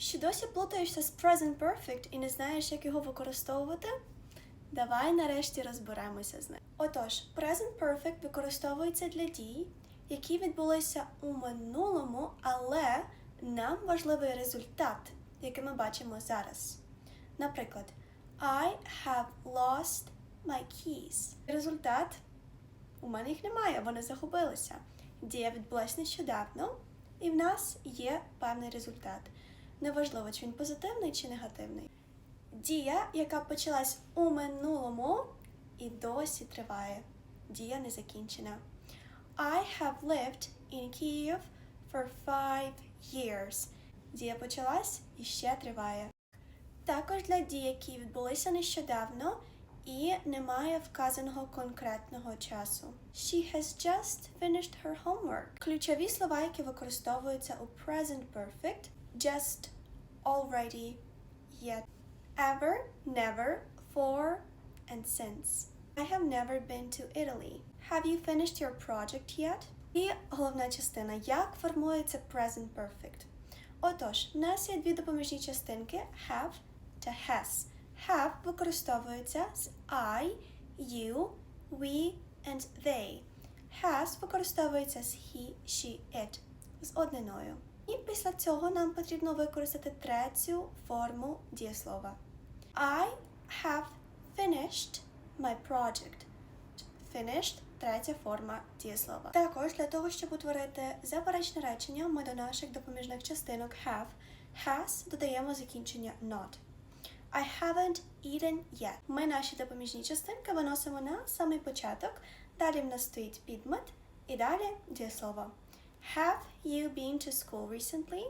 Ще досі плутаєшся з present perfect і не знаєш, як його використовувати? Давай нарешті розберемося з ним. Отож, present perfect використовується для дій, які відбулися у минулому, але нам важливий результат, який ми бачимо зараз. Наприклад, I have lost my keys. Результат у мене їх немає, вони загубилися. Дія відбулася нещодавно, і в нас є певний результат. Неважливо, чи він позитивний чи негативний. Дія, яка почалась у минулому і досі триває. Дія не закінчена. I have lived in Kyiv for five years. Дія почалась і ще триває. Також для дій, які відбулися нещодавно, і немає вказаного конкретного часу. She has just finished her homework. Ключові слова, які використовуються у present perfect, just, already, yet, ever, never, for, and since. I have never been to Italy. Have you finished your project yet? І головна частина, як формується present perfect. Отож, в нас є дві допоміжні частинки have та has. Have використовується з I, you, we and they. Has використовується з he, she, it з одниною. І після цього нам потрібно використати третю форму дієслова. I have finished my project. Finished третя форма дієслова. Також для того, щоб утворити заперечне речення, ми до наших допоміжних частинок have, has додаємо закінчення not. I haven't eaten yet. Ми наші допоміжні частинки виносимо на самий початок. Далі в нас стоїть підмет і далі дієслово. Have you been to school recently?